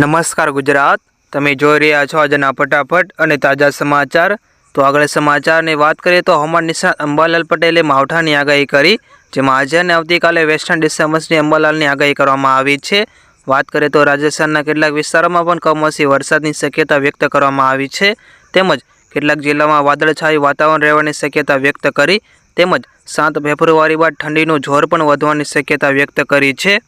નમસ્કાર ગુજરાત. તમે જોઈ રહ્યા છો આજના ફટાફટ અને તાજા સમાચાર. તો આગળ સમાચારની વાત કરીએ તો હવામાન નિષ્ણાત અંબાલાલ પટેલે માવઠાની આગાહી કરી, જેમાં આજે અને આવતીકાલે વેસ્ટર્ન ડિસ્ટર્બન્સની અંબાલાલની આગાહી કરવામાં આવી છે. વાત કરીએ તો રાજસ્થાનના કેટલાક વિસ્તારોમાં પણ કમોસમી વરસાદની શક્યતા વ્યક્ત કરવામાં આવી છે. તેમજ કેટલાક જિલ્લામાં વાદળછાયું વાતાવરણ રહેવાની શક્યતા વ્યક્ત કરી, તેમજ સાત ફેબ્રુઆરી બાદ ઠંડીનું જોર પણ વધવાની શક્યતા વ્યક્ત કરી છે.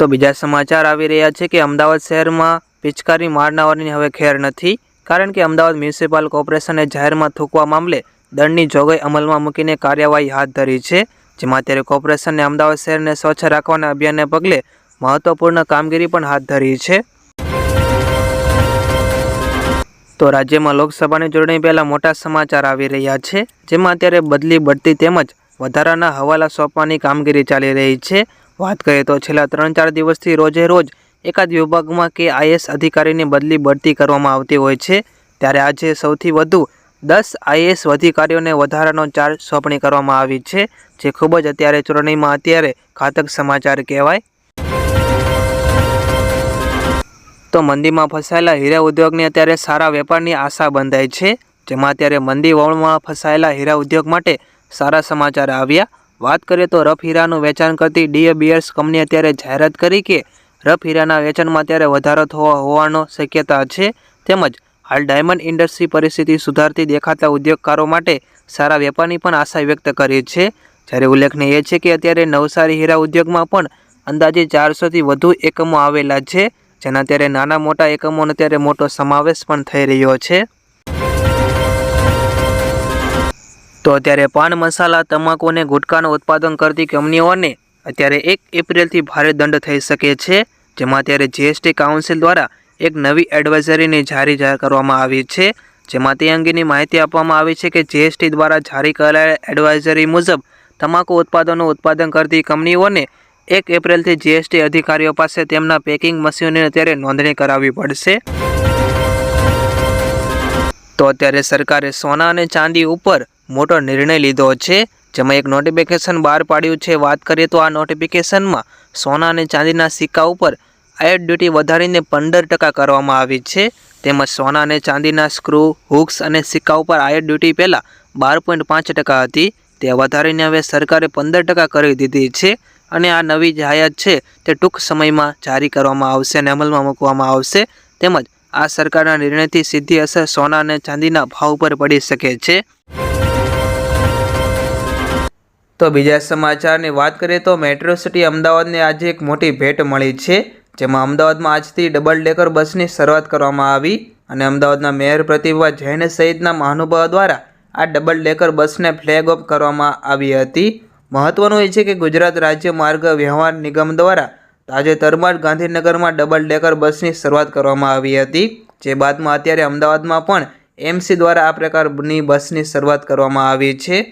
તો બીજા સમાચાર આવી રહ્યા છે કે અમદાવાદ શહેરમાં પિચકારી મારનારની હવે ખેર નથી, કારણ કે અમદાવાદ મ્યુનિસિપલ કોર્પોરેશને જાહેરમાં થૂકવા મામલે દંડની જોગવાઈ અમલમાં મૂકીને કાર્યવાહી હાથ ધરી છે, જેમાં અત્યારે કોર્પોરેશને અમદાવાદ શહેરને સ્વચ્છ રાખવાના અભિયાનને પગલે મહત્વપૂર્ણ કામગીરી પણ હાથ ધરી છે. તો રાજ્યમાં લોકસભાની ચૂંટણી પહેલા મોટા સમાચાર આવી રહ્યા છે, જેમાં અત્યારે બદલી બઢતી તેમજ વધારાના હવાલા સોંપવાની કામગીરી ચાલી રહી છે. વાત કરીએ તો છેલ્લા ત્રણ ચાર દિવસથી રોજે રોજ એકાદ વિભાગમાં કે આઈએસ અધિકારીની બદલી બઢતી કરવામાં આવતી હોય છે. ત્યારે આજે સૌથી વધુ દસ આઈએસ અધિકારીઓને વધારાનો ચાર્જ સોંપણી કરવામાં આવી છે, જે ખૂબ જ અત્યારે ચૂંટણીમાં અત્યારે ઘાતક સમાચાર કહેવાય. તો મંદીમાં ફસાયેલા હીરા ઉદ્યોગને અત્યારે સારા વેપારની આશા બંધાય છે. જેમાં અત્યારે મંદી વળમાં ફસાયેલા હીરા ઉદ્યોગ માટે સારા સમાચાર આવ્યા. વાત કરીએ તો રફ હીરાનું વેચાણ કરતી ડીએ બિયર્સ કંપની અત્યારે જાહેરાત કરી કે રફ હીરાના વેચાણમાં અત્યારે વધારો થવા હોવાનો શક્યતા છે. તેમજ હાલ ડાયમંડ ઇન્ડસ્ટ્રી પરિસ્થિતિ સુધારતી દેખાતા ઉદ્યોગકારો માટે સારા વેપારની પણ આશા વ્યક્ત કરી છે. જ્યારે ઉલ્લેખનીય છે કે અત્યારે નવસારી હીરા ઉદ્યોગમાં પણ અંદાજે ચારસોથી વધુ એકમો આવેલા છે, જેના અત્યારે નાના મોટા એકમોનો અત્યારે મોટો સમાવેશ પણ થઈ રહ્યો છે. તો અત્યારે પાન મસાલા, તમાકુ અને ગુટખાનું ઉત્પાદન કરતી કંપનીઓને અત્યારે એક એપ્રિલથી ભારે દંડ થઈ શકે છે, જેમાં અત્યારે જીએસટી કાઉન્સિલ દ્વારા એક નવી એડવાઇઝરીની જારી જાહેર કરવામાં આવી છે, જેમાં તે અંગેની માહિતી આપવામાં આવી છે કે જીએસટી દ્વારા જારી કરાયેલ એડવાઇઝરી મુજબ તમાકુ ઉત્પાદનનું ઉત્પાદન કરતી કંપનીઓને એક એપ્રિલથી જીએસટી અધિકારીઓ પાસે તેમના પેકિંગ મશીનોની અત્યારે નોંધણી કરાવવી પડશે. તો અત્યારે સરકારે સોના અને ચાંદી ઉપર મોટો નિર્ણય લીધો છે. જેમાં એક નોટિફિકેશન બહાર પાડ્યું છે. વાત કરીએ તો આ નોટિફિકેશનમાં સોના અને ચાંદીના સિક્કા ઉપર આયર ડ્યુટી વધારીને પંદર ટકા કરવામાં આવી છે. તેમજ સોના અને ચાંદીના સ્ક્રૂ હુક્સ અને સિક્કા ઉપર આયર ડ્યુટી પહેલાં બાર પોઈન્ટ પાંચ ટકા હતી. તે વધારીને હવે સરકારે પંદર ટકા કરી દીધી છે અને આ નવી જાહેરાત છે તે ટૂંક સમયમાં જારી કરવામાં આવશે અને અમલમાં મૂકવામાં આવશે. તેમજ આ સરકારના નિર્ણયથી સીધી અસર સોના અને ચાંદીના ભાવ પર પડી શકે છે. તો બીજા સમાચારની વાત કરીએ તો મેટ્રો સિટી અમદાવાદને આજે એક મોટી ભેટ મળી છે, જેમાં અમદાવાદમાં આજથી ડબલ ડેકર બસની શરૂઆત કરવામાં આવી અને અમદાવાદના મેયર પ્રતિભા જૈન સહિતના મહાનુભાવો દ્વારા આ ડબલ ડેકર બસને ફ્લેગ ઓફ કરવામાં આવી હતી. મહત્વનું એ છે કે ગુજરાત રાજ્ય માર્ગ વ્યવહાર નિગમ દ્વારા તાજેતરમાં ગાંધીનગરમાં ડબલ ડેકર બસની શરૂઆત કરવામાં આવી હતી, જે બાદમાં અત્યારે અમદાવાદમાં પણ એમસી દ્વારા આ પ્રકારની બસની શરૂઆત કરવામાં આવી છે.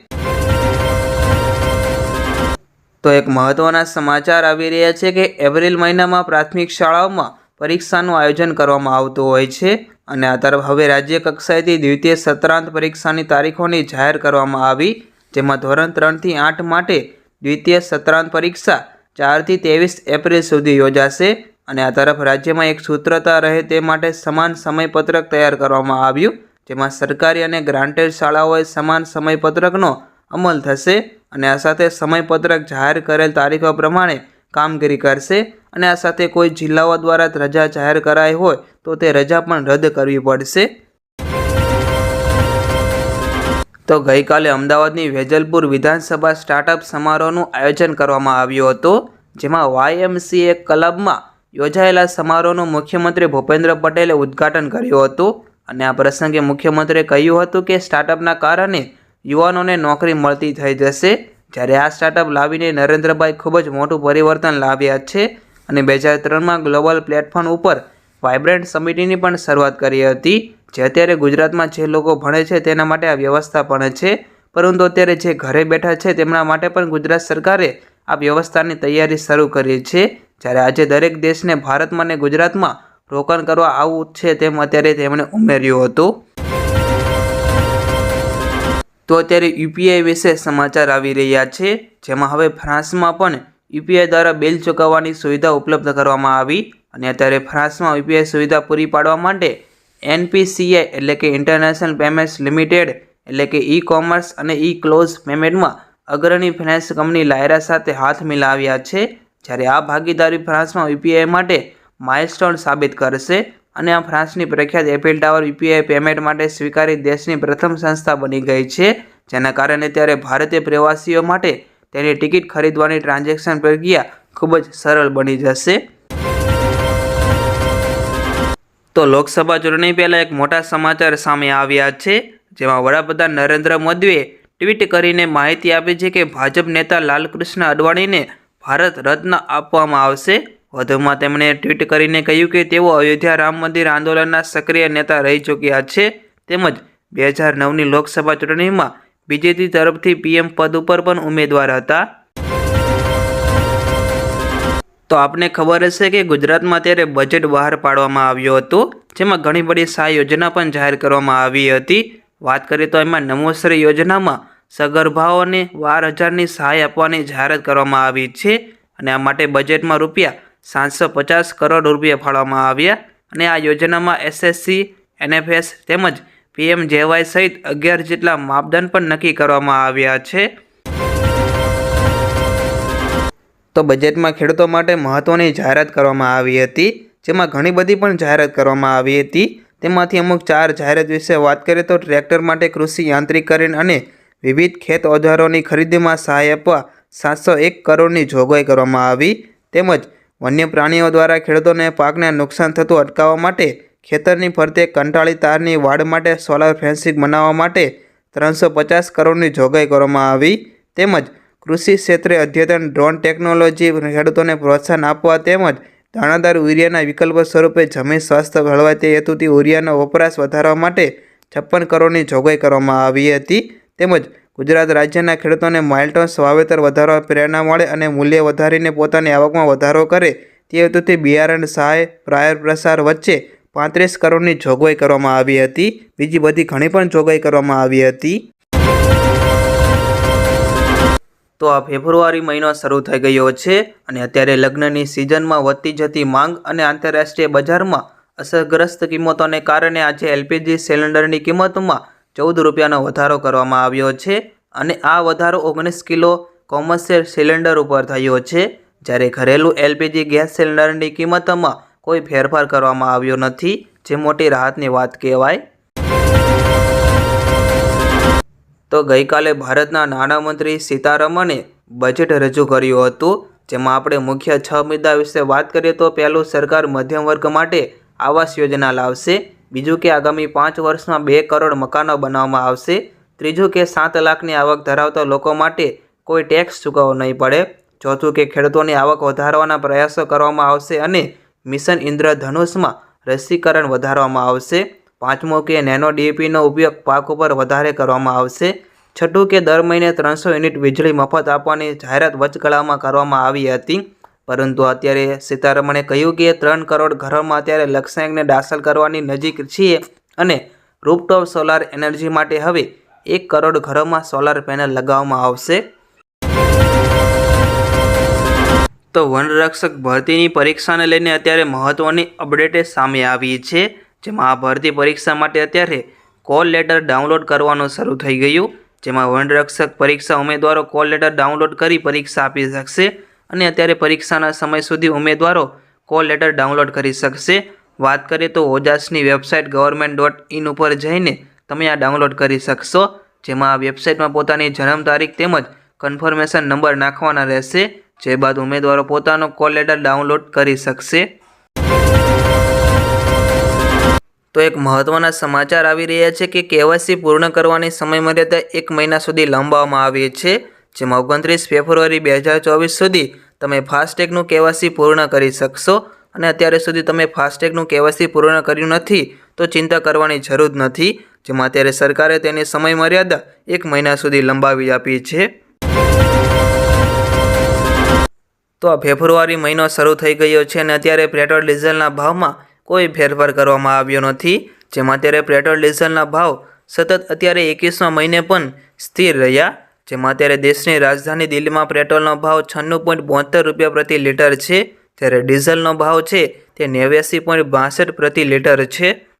તો એક મહત્વના સમાચાર આવી રહ્યા છે કે એપ્રિલ મહિનામાં પ્રાથમિક શાળાઓમાં પરીક્ષાનું આયોજન કરવામાં આવતું હોય છે અને આ તરફ હવે રાજ્ય કક્ષાએથી દ્વિતીય સત્રાંત પરીક્ષાની તારીખોની જાહેર કરવામાં આવી, જેમાં ધોરણ ત્રણથી આઠ માટે દ્વિતીય સત્રાંત પરીક્ષા ચારથી ત્રેવીસ એપ્રિલ સુધી યોજાશે અને આ તરફ રાજ્યમાં એક સૂત્રતા રહે તે માટે સમાન સમયપત્રક તૈયાર કરવામાં આવ્યું, જેમાં સરકારી અને ગ્રાન્ટેડ શાળાઓએ સમાન સમયપત્રકનો અમલ થશે અને આ સાથે સમયપત્રક જાહેર કરેલ તારીખો પ્રમાણે કામગીરી કરશે અને આ સાથે કોઈ જિલ્લાઓ દ્વારા રજા જાહેર કરાઈ હોય તો તે રજા પણ રદ કરવી પડશે. તો ગઈકાલે અમદાવાદની વેજલપુર વિધાનસભા સ્ટાર્ટઅપ સમારોહનું આયોજન કરવામાં આવ્યું હતું, જેમાં વાયએમસીએ ક્લબમાં યોજાયેલા સમારોહનું મુખ્યમંત્રી ભૂપેન્દ્ર પટેલે ઉદ્ઘાટન કર્યું હતું અને આ પ્રસંગે મુખ્યમંત્રીએ કહ્યું હતું કે સ્ટાર્ટઅપના કારણે યુવાનોને નોકરી મળતી થઈ જશે. જ્યારે આ સ્ટાર્ટઅપ લાવીને નરેન્દ્રભાઈ ખૂબ જ મોટું પરિવર્તન લાવ્યા છે અને બે હજાર ત્રણમાં ગ્લોબલ પ્લેટફોર્મ ઉપર વાઇબ્રન્ટ સમિટીની પણ શરૂઆત કરી હતી. જે અત્યારે ગુજરાતમાં જે લોકો ભણે છે તેના માટે આ વ્યવસ્થા પણ છે. પરંતુ અત્યારે જે ઘરે બેઠા છે તેમના માટે પણ ગુજરાત સરકારે આ વ્યવસ્થાની તૈયારી શરૂ કરી છે. જ્યારે આજે દરેક દેશને ભારતમાં અને ગુજરાતમાં રોકાણ કરવા આવું છે તેમ અત્યારે તેમણે ઉમેર્યું હતું. તો અત્યારે યુપીઆઈ વિશે સમાચાર આવી રહ્યા છે, જેમાં હવે ફ્રાન્સમાં પણ યુપીઆઈ દ્વારા બિલ ચૂકવવાની સુવિધા ઉપલબ્ધ કરવામાં આવી અને અત્યારે ફ્રાન્સમાં યુપીઆઈ સુવિધા પૂરી પાડવા માટે એનપીસીઆઈ એટલે કે ઇન્ટરનેશનલ પેમેન્ટ્સ લિમિટેડ એટલે કે ઈ કોમર્સ અને ઈ ક્લોઝ પેમેન્ટમાં અગ્રણી ફાઇનાન્સ કંપની લાયરા સાથે હાથ મિલાવ્યા છે, જ્યારે આ ભાગીદારી ફ્રાન્સમાં યુપીઆઈ માટે માઇલસ્ટોન સાબિત કરશે અને આ ફ્રાન્સની પ્રખ્યાત એફિલ ટાવર યુપીઆઈ પેમેન્ટ માટે સ્વીકારી દેશની પ્રથમ સંસ્થા બની ગઈ છે, જેના કારણે ત્યારે ભારતીય પ્રવાસીઓ માટે તેની ટિકિટ ખરીદવાની ટ્રાન્ઝેક્શન પ્રક્રિયા ખૂબ જ સરળ બની જશે. તો લોકસભા ચૂંટણી પહેલાં એક મોટા સમાચાર સામે આવ્યા છે, જેમાં વડાપ્રધાન નરેન્દ્ર મોદીએ ટ્વીટ કરીને માહિતી આપી છે કે ભાજપ નેતા લાલકૃષ્ણ અડવાણીને ભારત રત્ન આપવામાં આવશે. વધુમાં તેમણે ટ્વીટ કરીને કહ્યું કે તેઓ અયોધ્યા રામ મંદિર આંદોલનના સક્રિય નેતા રહી ચૂક્યા છે. તેમજ બે હજાર નવની લોકસભા ચૂંટણીમાં બીજેપી તરફથી પીએમ પદ ઉપર પણ ઉમેદવાર હતા. તો આપને ખબર હશે કે ગુજરાતમાં ત્યારે બજેટ બહાર પાડવામાં આવ્યું હતું, જેમાં ઘણી બધી સહાય યોજના પણ જાહેર કરવામાં આવી હતી. વાત કરીએ તો એમાં નમોશ્રી યોજનામાં સગર્ભાઓને બાર હજારની સહાય આપવાની જાહેરાત કરવામાં આવી છે અને આ માટે બજેટમાં રૂપિયા સાતસો પચાસ કરોડ રૂપિયા ફાળવવામાં આવ્યા અને આ યોજનામાં એસએસસી, એનએફએસ તેમજ પીએમ જેવાય સહિત અગિયાર જેટલા માપદંડ પણ નક્કી કરવામાં આવ્યા છે. તો બજેટમાં ખેડૂતો માટે મહત્ત્વની જાહેરાત કરવામાં આવી હતી, જેમાં ઘણી બધી પણ જાહેરાત કરવામાં આવી હતી. તેમાંથી અમુક ચાર જાહેરાત વિશે વાત કરીએ તો ટ્રેક્ટર માટે કૃષિ યાંત્રિકરણ અને વિવિધ ખેત ઓજારોની ખરીદીમાં સહાય આપવા સાતસો એક કરોડની જોગવાઈ કરવામાં આવી. તેમજ વન્ય પ્રાણીઓ દ્વારા ખેડૂતોને પાકને નુકસાન થતું અટકાવવા માટે ખેતરની ફરતે કંટાળી તારની વાડ માટે સોલાર ફેન્સિંગ બનાવવા માટે ત્રણસો પચાસ કરોડની જોગવાઈ કરવામાં આવી. તેમજ કૃષિ ક્ષેત્રે અદ્યતન ડ્રોન ટેકનોલોજી ખેડૂતોને પ્રોત્સાહન આપવા તેમજ દાણાદાર યુરિયાના વિકલ્પ સ્વરૂપે જમીન સ્વાસ્થ્ય જળવાય તે હેતુથી યુરિયાનો વપરાશ વધારવા માટે છપ્પન કરોડની જોગવાઈ કરવામાં આવી હતી. તેમજ ગુજરાત રાજ્યના ખેડૂતોને માઇલટોન્સ વાવેતર વધારવા પ્રેરણા મળે અને મૂલ્ય વધારીને પોતાની આવકમાં વધારો કરે, તે હેતુથી બિયારણ સહાય પ્રાયર પ્રસાર વચ્ચે પાંત્રીસ કરોડની જોગવાઈ કરવામાં આવી હતી. બીજી બધી ઘણી પણ જોગવાઈ કરવામાં આવી હતી. તો આ ફેબ્રુઆરી મહિનો શરૂ થઈ ગયો છે અને અત્યારે લગ્નની સિઝનમાં વધતી જતી માંગ અને આંતરરાષ્ટ્રીય બજારમાં અસરગ્રસ્ત કિંમતોને કારણે આજે એલપીજી સિલિન્ડરની કિંમતમાં ચૌદ રૂપિયાનો વધારો કરવામાં આવ્યો છે અને આ વધારો ઓગણીસ કિલો કોમર્શિયલ સિલિન્ડર ઉપર થયો છે. જ્યારે ઘરેલું એલપીજી ગેસ સિલિન્ડરની કિંમતમાં કોઈ ફેરફાર કરવામાં આવ્યો નથી, જે મોટી રાહતની વાત કહેવાય. તો ગઈકાલે ભારતના નાણામંત્રી સીતારમણે બજેટ રજૂ કર્યું હતું. જેમાં આપણે મુખ્ય છ મુદ્દા વિશે વાત કરીએ તો પહેલું, સરકાર મધ્યમ વર્ગ માટે આવાસ યોજના લાવશે. બીજું કે આગામી પાંચ વર્ષમાં બે કરોડ મકાનો બનાવવામાં આવશે. ત્રીજું કે સાત લાખની આવક ધરાવતા લોકો માટે કોઈ ટેક્સ ચૂકવવો નહીં પડે. ચોથું કે ખેડૂતોની આવક વધારવાના પ્રયાસો કરવામાં આવશે અને મિશન ઇન્દ્રધનુષમાં રસીકરણ વધારવામાં આવશે. પાંચમો કે નેનો ડીએપીનો ઉપયોગ પાક ઉપર વધારે કરવામાં આવશે. છઠ્ઠું કે દર મહિને ત્રણસો યુનિટ વીજળી મફત આપવાની જાહેરાત વચગાળામાં કરવામાં આવી હતી. પરંતુ અત્યારે સીતારમણે કહ્યું કે ત્રણ કરોડ ઘરોમાં અત્યારે લક્ષ્યાંકને દાખલ કરવાની નજીક છીએ અને રૂપટોપ સોલાર એનર્જી માટે હવે એક કરોડ ઘરોમાં સોલાર પેનલ લગાવવામાં આવશે. તો વનરક્ષક ભરતીની પરીક્ષાને લઈને અત્યારે મહત્ત્વની અપડેટ સામે આવી છે. જેમાં આ ભરતી પરીક્ષા માટે અત્યારે કોલ લેટર ડાઉનલોડ કરવાનું શરૂ થઈ ગયું. જેમાં વનરક્ષક પરીક્ષા ઉમેદવારો કોલ લેટર ડાઉનલોડ કરી પરીક્ષા આપી શકશે. અને અત્યારે પરીક્ષાના સમય સુધી ઉમેદવારો કોલ લેટર ડાઉનલોડ કરી શકશે. વાત કરીએ તો ઓજાસની વેબસાઇટ ગવર્મેન્ટ ડોટ ઇન ઉપર જઈને તમે આ ડાઉનલોડ કરી શકશો, જેમાં આ વેબસાઇટમાં પોતાની જન્મ તારીખ તેમજ કન્ફર્મેશન નંબર નાખવાના રહેશે. જે બાદ ઉમેદવારો પોતાનો કોલ લેટર ડાઉનલોડ કરી શકશે. તો એક મહત્ત્વના સમાચાર આવી રહ્યા છે કે કેવાયસી પૂર્ણ કરવાની સમયમર્યાદા એક મહિના સુધી લંબાવવામાં આવી છે. જેમાં ઓગણત્રીસ ફેબ્રુઆરી બે હજાર ચોવીસ સુધી તમે ફાસ્ટેગનું કેવાયસી પૂર્ણ કરી શકશો. અને અત્યારે સુધી તમે ફાસ્ટેગનું કેવાયસી પૂર્ણ કર્યું નથી, તો ચિંતા કરવાની જરૂર નથી. જેમાં અત્યારે સરકારે તેની સમયમર્યાદા એક મહિના સુધી લંબાવી આપી છે. તો આ ફેબ્રુઆરી મહિનો શરૂ થઈ ગયો છે અને અત્યારે પેટ્રોલ ડીઝલના ભાવમાં કોઈ ફેરફાર કરવામાં આવ્યો નથી. જેમાં અત્યારે પેટ્રોલ ડીઝલના ભાવ સતત અત્યારે એકવીસમા મહિને પણ સ્થિર રહ્યા જેમાં અત્યારે દેશની રાજધાની દિલ્હીમાં પેટ્રોલનો ભાવ છન્નું પોઈન્ટ બોતેર રૂપિયા પ્રતિ લીટર છે. જ્યારે ડીઝલનો ભાવ છે તે નેવ્યાસી પોઈન્ટ બાસઠ પ્રતિ લીટર છે.